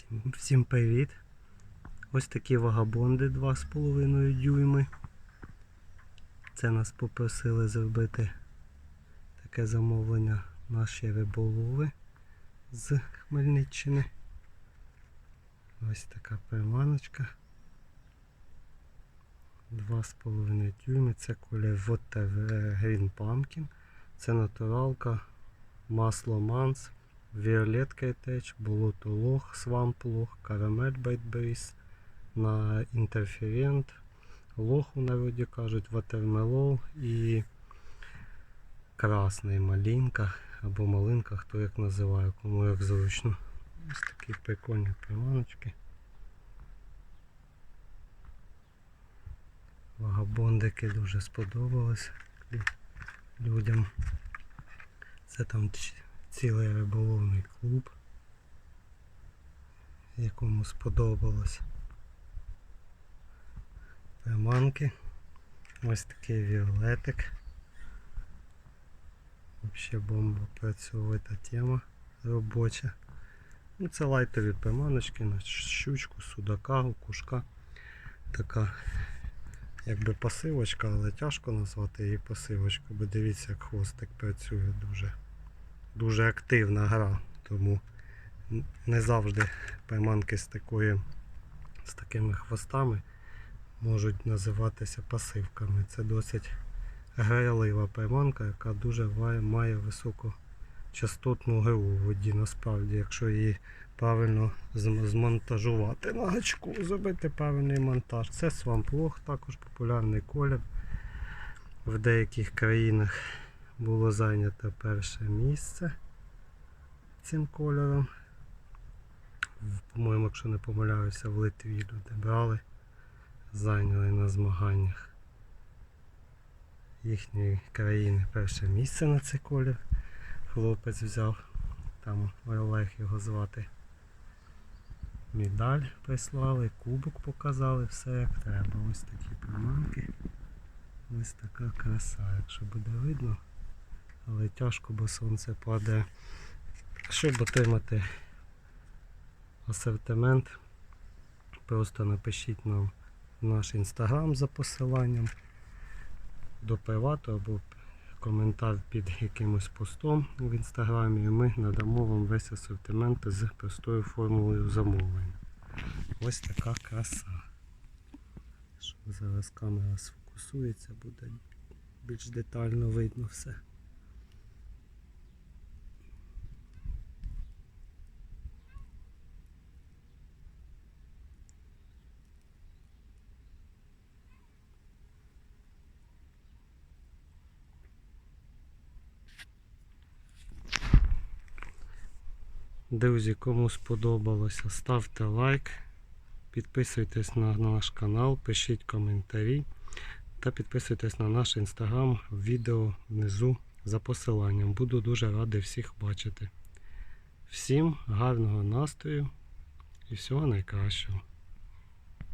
Всім, всім привіт. Ось такі вагабонди 2,5 дюйми. Це нас попросили зробити таке замовлення наші риболови з Хмельниччини. Ось така приманочка. 2,5 дюйми. Це колір Water Green Pumpkin. Це натуралка, масло манс. Віолет Кейтеч, болото лох, свамп лох, карамель на інтерферент, лох народі кажуть, ватермелол і красний малинка або малинка, хто як називає, кому як зручно. Ось такі прикольні приманочки. Вагабондики дуже сподобались людям. Це там цілий риболовний клуб, якому сподобалось приманки. Ось такий віолетик. Взагалі бомба працьовита тема робоча. Ну, це лайтові приманочки на щучку, судака, кушка. Така якби пасивочка, але тяжко назвати її пасивочкою, бо дивіться, як хвостик працює дуже дуже активна гра, тому не завжди приманки з такою, з такими хвостами можуть називатися пасивками. Це досить грайлива приманка, яка дуже має, високу частотну гру у воді. Насправді, якщо її правильно змонтажувати на гачку, зробити правильний монтаж. Це свамплох, також популярний колір. В деяких країнах було зайнято перше місце цим кольором. По-моєму, якщо не помиляюся, в Литві люди брали, зайняли на змаганнях їхньої країни перше місце на цей колір. Хлопець взяв, там Олег його звати. Медаль прислали, кубок показали, все як треба. Ось такі приманки. Ось така краса, якщо буде видно. Але тяжко, бо сонце падає. Щоб отримати асортимент, просто напишіть нам в наш інстаграм за посиланням до привату або коментар під якимось постом в інстаграмі, і ми надамо вам весь асортимент з простою формулою замовлення. Ось така краса. Що зараз камера сфокусується, буде більш детально видно все. Друзі, кому сподобалося, ставте лайк, підписуйтесь на наш канал, пишіть коментарі та підписуйтесь на наш інстаграм, відео внизу за посиланням. Буду дуже радий всіх бачити. Всім гарного настрою і всього найкращого.